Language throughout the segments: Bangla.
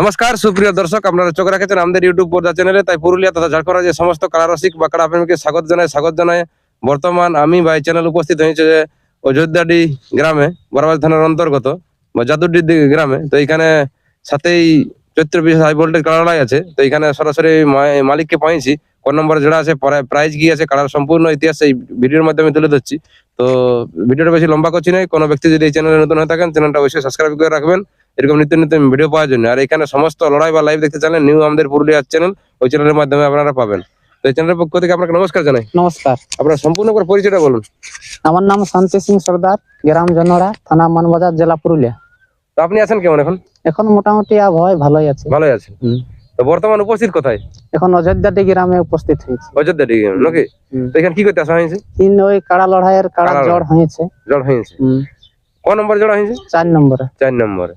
নমস্কার, সুপ্রিয় দর্শক, আপনারা চোখ রাখেছেন আমাদের ইউটিউব পর্দা চ্যানেলে। তাই পুরুলিয়া তথা ঝাড়খণ্ড যে সমস্ত কারারসিক বা কারা প্রেমীকে স্বাগত জানাই স্বাগত জানাই। বর্তমান আমি এই চ্যানেল উপস্থিত হয়েছে যে অযোধ্যাডি গ্রামে বরাবাজ থানার অন্তর্গত, বা যাদুডি গ্রামে। তো এখানে সাথেই চৈত্র বিশেষ হাই ভোল্টেজ কালারাই আছে। তো এখানে সরাসরি মালিককে পাইছি। কোন নম্বর জোড়া আছে প্রাইজ কি আছে, কালার সম্পূর্ণ ইতিহাস এই ভিডিওর মাধ্যমে তুলে ধরছি। তো ভিডিওটা বেশি লম্বা করছি না কোনো ব্যক্তি যদি এই চ্যানেলে নতুন হয়ে থাকেন, চ্যানেলটা অবশ্যই সাবস্ক্রাইব করে রাখবেন। এরকম নিত্য নিত্য ভিডিও পাওয়ার জন্য। আর এখানে সমস্ত লড়াই বা লাইভ দেখতে চাইলে নিউ আমাদের পুরুলিয়ার চ্যানেল ওই চ্যানেলের মাধ্যমে আপনারা পাবেন। তো এই চ্যানেলের পক্ষ থেকে আপনাকে নমস্কার জানাই। নমস্কার। আপনার সম্পূর্ণ করে পরিচয়টা বলুন। আমার নাম শান্তি সিং সর্দার গ্রাম জনরা থানা মানবাজার জেলা পুরুলিয়া। তো আপনি আছেন কেমন এখন? এখন মোটামুটি আবহাওয়া ভালোই আছে। ভালোই আছেন। তো বর্তমান উপস্থিত কোথায়? এখন অযোধ্যাটি গ্রামে উপস্থিত হয়েছে। অযোধ্যা ডিগ্রি নাকি? তো এখানে কি করতে আসা হয়েছে? তিন ওই কাড়া লড়াইয়ের কাড়া জ্বর হয়েছে। জল হয়েছে। হুম, ক নম্বর জড়া হয়েছে? চার নম্বরে। চার নম্বরে।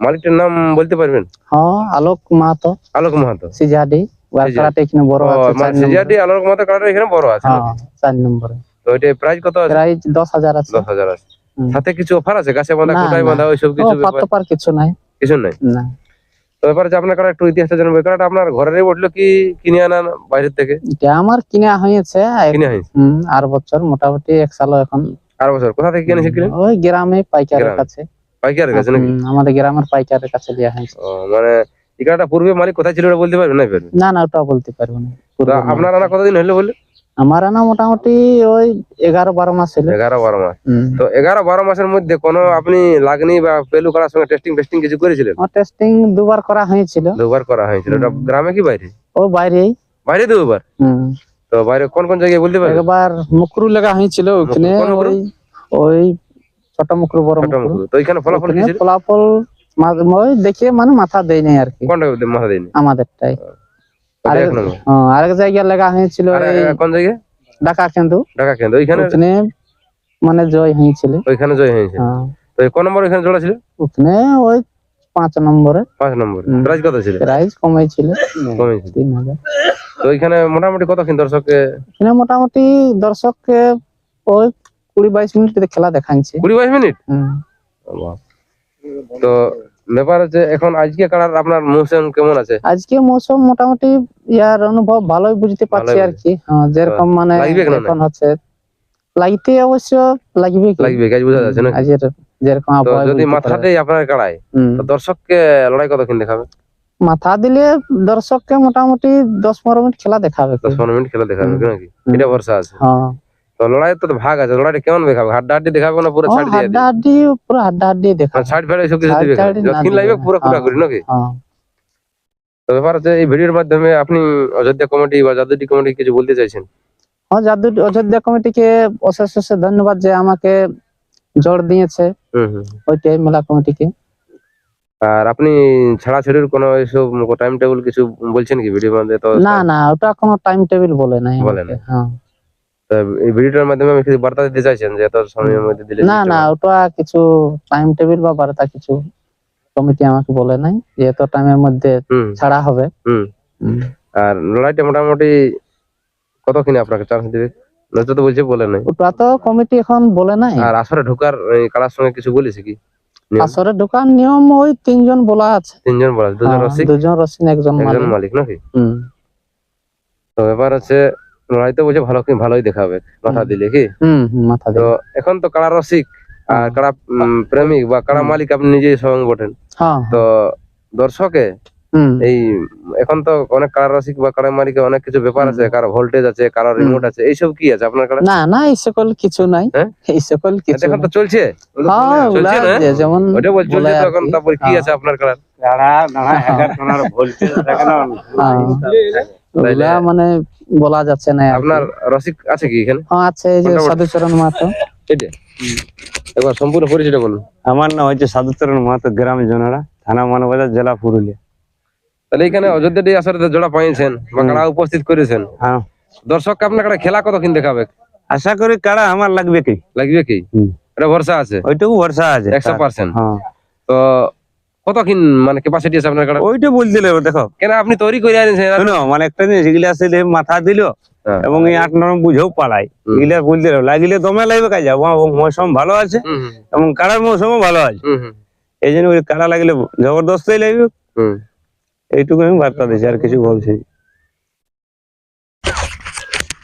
মালিকটার নাম বলতে পারবেন? হ্যাঁ আলোক মাহাতো। আলোক মাহাতো। সিজাডি সিজাডি। এখানে বড় আছে মানে নম্বরে। আলোক মাহাতো কালার এখানে বড় আছে হ্যাঁ? চার নম্বরে। তো এটা প্রাইস কত আছে? প্রাইস দশ হাজার আছে। দশ হাজার আছে। সাথে কিছু অফার আছে? গাছে বাঁধা না, কোটায় বাঁধা ওইসব কিছু ব্যাপার? পার কিছু নাই। কিছু নাই? না। তো আপনার কারা একটু ইতিহাসটা জানব। কারণ আপনার ঘরেরই উঠল কি কিনে আনা বাইরের থেকে? এটা আমার কিনা হয়েছে। কিনে হয়েছে? আর বছর মোটামুটি এক সাল এখন। আর বছর? কোথা থেকে কিনেছে কিনে? ওই গ্রামে পাইকারের কাছে। পাইকারের কাছে নাকি? আমাদের গ্রামের পাইকারের কাছে দেওয়া হয়েছে। মানে ইকাটা পূর্বে মালিক কোথায় ছিল ওটা বলতে পারবেন না পারবেন না না ওটা বলতে পারব না। আপনার আনা কতদিন হলো বলে আমার আনা মোটামুটি ওই এগারো বারো মাস ছিল এগারো বারো মাস। তো এগারো বারো মাসের মধ্যে কোনো আপনি লাগনি বা পেলু করার সঙ্গে টেস্টিং টেস্টিং কিছু করেছিলেন? টেস্টিং দুবার করা হয়েছিল। দুবার করা হয়েছিল। ওটা গ্রামে কি বাইরে? ও বাইরেই। বাইরে দুবার। তো বাইরে কোন কোন জায়গায় বলতে পারবেন একবার মুকরু লাগা হয়েছিল ওখানে ওই ছোট মুকরু বড় ছোট তো এখানে ফলাফল কি ফলাফল মা- ওই মানে মাথা নাই আর কি। কোনটা মাথা দিইনি আমাদেরটাই। আরেক লাগা হয়েছিল কোন ঢাকা কিন্তু ঢাকা কেন্দ্র। ওইখানে? মানে জয় হয়েছিল। ওইখানে জয় হয়েছে। হ্যাঁ। তো কোন নম্বর এখানে জোড়া ছিল? ওখানে ওই পাঁচ নম্বরে। পাঁচ নম্বর। প্রাইস কত ছিল? প্রাইস কমেছিল। কমেছে তিন হাজার। তো ওইখানে মোটামুটি দর্শককে? এখানে মোটামুটি দর্শককে ওই কুড়ি বাইশ মিনিট খেলা দেখাচ্ছে কুড়ি বাইশ মিনিট? তো ব্যাপার হচ্ছে এখন আজকে কালার আপনার মৌসুম কেমন আছে? আজকে মৌসুম মোটামুটি ইয়ার অনুভব ভালোই বুঝতে পারছি আর কি। হ্যাঁ, যেরকম মানে? এখন হচ্ছে লাগতে অবশ্য লাগবে লাগবে কাজ বোঝা যাচ্ছে না আজের যেরকম যদি মাথা দেয় আপনার কাড়ায় দর্শককে লড়াই কতক্ষণ দেখাবে? মাথা দিলে দর্শককে মোটামুটি দশ পনেরো মিনিট খেলা দেখাবে। দশ পনেরো মিনিট খেলা দেখাবে নাকি? এটা ভরসা আছে। হ্যাঁ। তো লড়াই তো ভাগ আছে লড়াইটা কেমন দেখাবে? হাড্ডা হাড্ডি দেখাবে না পুরো ছাড় দিয়ে হাড্ডা হাড্ডি পুরো হাড্ডা হাড্ডি দেখাবে। ছাড় ফেড়ে সব কিছু দিবে যতক্ষণ লাগবে পুরো পুরো হ্যাঁ। করি নাকি? হ্যাঁ। তো ব্যাপার হচ্ছে এই ভিডিওর মাধ্যমে আপনি অযোধ্যা কমিটি বা যাদুটি কমিটি কিছু বলতে চাইছেন? হ্যাঁ জাদু অযোধ্যা কমিটিকে অশেষ অশেষ ধন্যবাদ যে আমাকে জোর দিয়েছে। ওইটাই মেলা কমিটিকে আর আপনি ছাড়াছাড়ির কোনো এইসব টাইম টেবিল কিছু বলছেন কি ভিডিওর মধ্যে তো না না ওটা কোনো টাইম টেবিল বলে নাই বলে নাই। হ্যাঁ। এই ভিডিওটার মাধ্যমে আমি কিছু বার্তা দিতে চাইছেন যে এত সময়ের মধ্যে দিলে না না ওটা কিছু টাইম টেবিল বা বার্তা কিছু কমিটি আমাকে বলে নাই যে এত টাইমের মধ্যে ছাড়া হবে। আর লড়াইটা মোটামুটি কত কিনে আপনাকে চান্স দিবে? নয়তো তো বলছে বলে নাই। ওটা তো কমিটি এখন বলে নাই। আর আসরে ঢোকার কালার সঙ্গে কিছু বলেছে কি? নিয়ম? আসরে দোকান নিয়ম ওই তিনজন বলা আছে। তিনজন বলা আছে, দুজন হ্যাঁ, রসিক? দুজন রসিন একজন একজন মালিক। নাকি? হুম। তো ব্যাপার হচ্ছে লড়াই তো বলছে ভালো কি- ভালোই দেখাবে মাথা দিলে কি? মাথা তো এখন তো কাড়া রসিক আর। কাড়া প্রেমিক বা কাড়া মালিক আপনি নিজেই স্বয়ং বটেন। হ্যাঁ। তো দর্শকে এই এখন তো অনেক কাড়া রসিক বা কাড়া মালিকে অনেক কিছু ব্যাপার আছে। কারও ভোল্টেজ আছে কারও রিমোট আছে এইসব কি আছে আপনার কাড়া না না এই সকল কিছু নাই। হ্যাঁ? এই সকল কিছু এখন তো চলছে? হ্যাঁ চলছে না? যেমন ওটা বল চলছে। তারপর কি। আছে আপনার কাড়া হ্যাঁ, ওগুলা মানে বলা যাচ্ছে না আপনার রসিক আছে কি এখানে? হ্যাঁ আছে এই যে। সাধুচরণ মাহাতো। একবার সম্পূর্ণ পরিচয়টা বলুন। আমার নাম হচ্ছে সাধুচরণ মাহাতো গ্রাম জোনারা থানা মানবাজার জেলা পুরুলিয়া। তাহলে এখানে অযোধ্যা ডে আসরে জোড়া পাইছেন বা হুম। উপস্থিত করেছেন? হ্যাঁ। দর্শককে আপনার কাড়া খেলা কতক্ষণ দেখাবে আশা করি কারা আমার লাগবে কি? লাগবে কি। এটা ভরসা আছে? ওইটুকু ভরসা আছে। একশো পার্সেন্ট হ্যাঁ। কতক্ষণ মানে ক্যাপাসিটি আছে আপনার কাড়া ওইটা বলতে লাগবে দেখো। কেন আপনি তৈরি করে আনেছেন শোনো মানে একটা জিনিস এগুলা আসলে মাথা দিল হ্যাঁ। এবং এই আট নরম বুঝেও পালাই। এগুলা বলতে লাগবে লাগিলে দমে লাগবে কাজ মৌসুম ভালো আছে এবং কাড়ার মৌসুমও ভালো আছে। এই জন্য ওই কাড়া লাগলে জবরদস্তই লাগবে। এইটুকু আমি বার্তা দিচ্ছি আর কিছু বলছি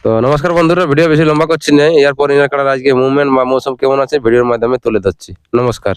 তো নমস্কার বন্ধুরা ভিডিও বেশি লম্বা করছি না এরপর ইনার কাড়ার আজকে মুভমেন্ট বা মৌসুম কেমন আছে ভিডিওর মাধ্যমে তুলে ধরছি। নমস্কার।